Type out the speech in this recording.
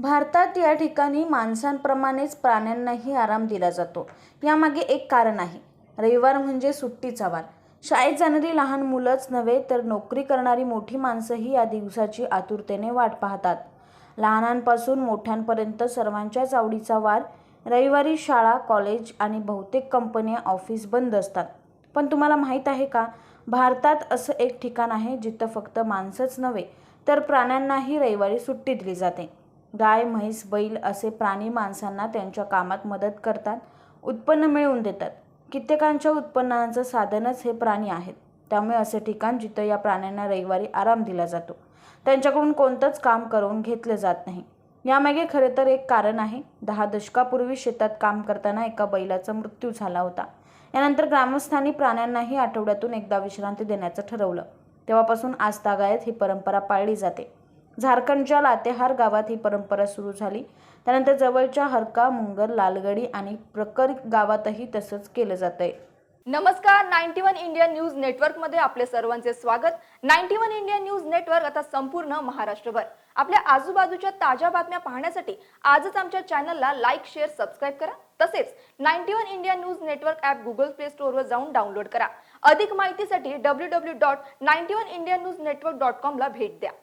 भारतात या ठिकाणी माणसांप्रमाणेच प्राण्यांनाही आराम दिला जातो. यामागे एक कारण आहे. रविवार म्हणजे सुट्टीचा वार. शाळेत जाणारी लहान मुलंच नव्हे तर नोकरी करणारी मोठी माणसंही या दिवसाची आतुरतेने वाट पाहतात. लहानांपासून मोठ्यांपर्यंत सर्वांच्याच आवडीचा वार. रविवारी शाळा कॉलेज आणि बहुतेक कंपन्या ऑफिस बंद असतात. पण तुम्हाला माहीत आहे का? भारतात असं एक ठिकाण आहे जिथं फक्त माणसंच नव्हे तर प्राण्यांनाही रविवारी सुट्टी दिली जाते. गाय म्हैस बैल असे प्राणी माणसांना त्यांच्या कामात मदत करतात उत्पन्न मिळवून देतात. कित्येकांच्या उत्पन्नाचं साधनच हे प्राणी आहेत. त्यामुळे असे ठिकाण जिथं या प्राण्यांना रविवारी आराम दिला जातो. त्यांच्याकडून कोणतंच काम करून घेतलं जात नाही. यामागे खरं तर एक कारण आहे. दहा दशकापूर्वी शेतात काम करताना एका बैलाचा मृत्यू झाला होता. यानंतर ग्रामस्थांनी प्राण्यांनाही आठवड्यातून एकदा विश्रांती देण्याचं ठरवलं. तेव्हापासून आजतागायत ही परंपरा पाळली जाते. झारखंडच्या लातेहार गावात ही परंपरा सुरू झाली. त्यानंतर जवळच्या हरका मुंगर लालगडी आणि प्रकर गावातही तसंच केलं जातंय. नमस्कार नाईन्टी वन इंडिया न्यूज नेटवर्कमध्ये आपले सर्वांचे स्वागत. Ninety one India news network आता संपूर्ण महाराष्ट्रभर. आपल्या आजूबाजूच्या ताज्या बातम्या पाहण्यासाठी आजच आमच्या चॅनलला लाईक शेअर सबस्क्राईब करा. तसेच ninety one India news network app Google play स्टोअरवर जाऊन डाउनलोड करा. अधिक माहितीसाठी W W dot ninety one India news network dot कॉमला भेट द्या.